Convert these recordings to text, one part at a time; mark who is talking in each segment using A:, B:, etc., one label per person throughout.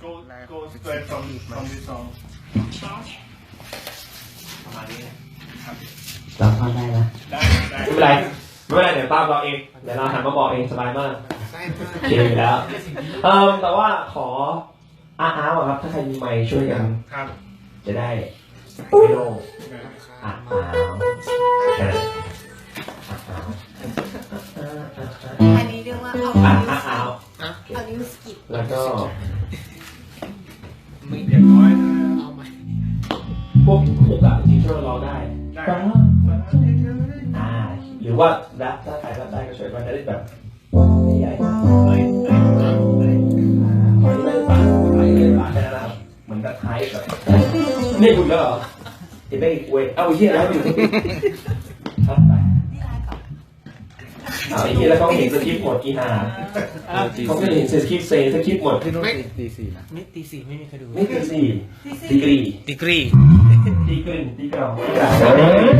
A: Go, go straight from,
B: ระนี้นะ
A: ครับ
B: เราเข้าได้ล้วไม่เป็นไรไม่เป็นไรเดี๋ยวป้าบอกเองเดี๋ยวเราหันมาบอกเองสบายมากโอเคแล้วเออแต่ว่าขออาอาร์ครับ ถ้าใครมีไมค์ช่วยกันจะได้ไม่โดนอาอาร์
C: อันนี้เรียกว่าเอา นิ้วสกิด
B: แล้วก็
A: ไม่เด็กน้อยเอาไหม
B: พวกฮุกอะจริงๆช่วยเราได้
A: ได้
B: อ่าหรือว่าแรปถ้าใครรับได้ก็ช่วยมันจะได้แบบใหญ่ๆอ่าขอให้ได้ปากขอให้ได้ปากแค่นั้นนะครับเหมือนกับไทยแบบนี่คุณแล้วเหรอเห็นได้อีกเว้ยเอาไอ้เหี้ยแล้วอยู่ครับ ไอ้เหี้ยแล้วเขาเห็นสคริปต์หมดกี่หาเขาก็เห็นสคริปต์เซสคริปต์หมด
D: พี่นุ่นตีตีสี่นะ
A: ไม่ตีสี่ไม่มีใครดู
B: นี่คือสี่ดีกรี
A: ดีกรี
B: ดีกรีดีกรองดีกรอง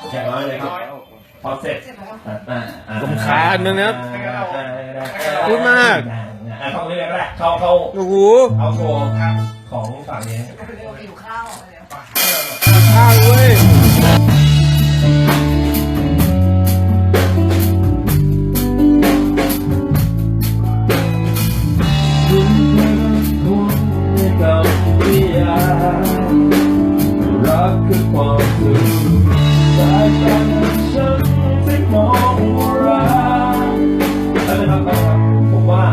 B: โอเคอย่างน้อยเลยครับพอเสร็จ
C: เสร็จแล้ว
D: รำคาญนะเนี่ยพูดมาก
B: อะเข้าเรื่องแรกเข้าเข้า
D: โอ้โห
B: เอาโชว์ครับของฝั่งนี้
C: เร็วหิวข้าว
B: กคือความสุขสายตาฉันที่มองว่ารักแล้วนะครับผมว่า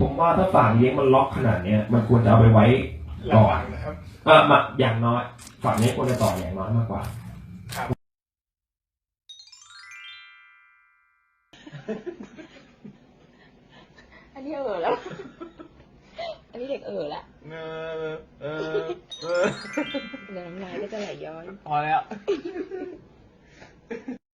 B: ผมว่าถ้าฝั่งเลี้ยงมันล็อกขนาดเนี้ยมันควรจะเอาไปไว้
A: ระ
B: ก่อ
A: นนะครับ
B: อะมาอย่างน้อยฝั่งนี้ยงควรจะต่ออย่างน้อยมากกว่า
E: อันนี้เออแล้ว อันนี้เด็กเออละ
D: เออเออเออ
E: เดี๋ยวน้ำลายก็จะไหลย้อย
D: พอแล้ว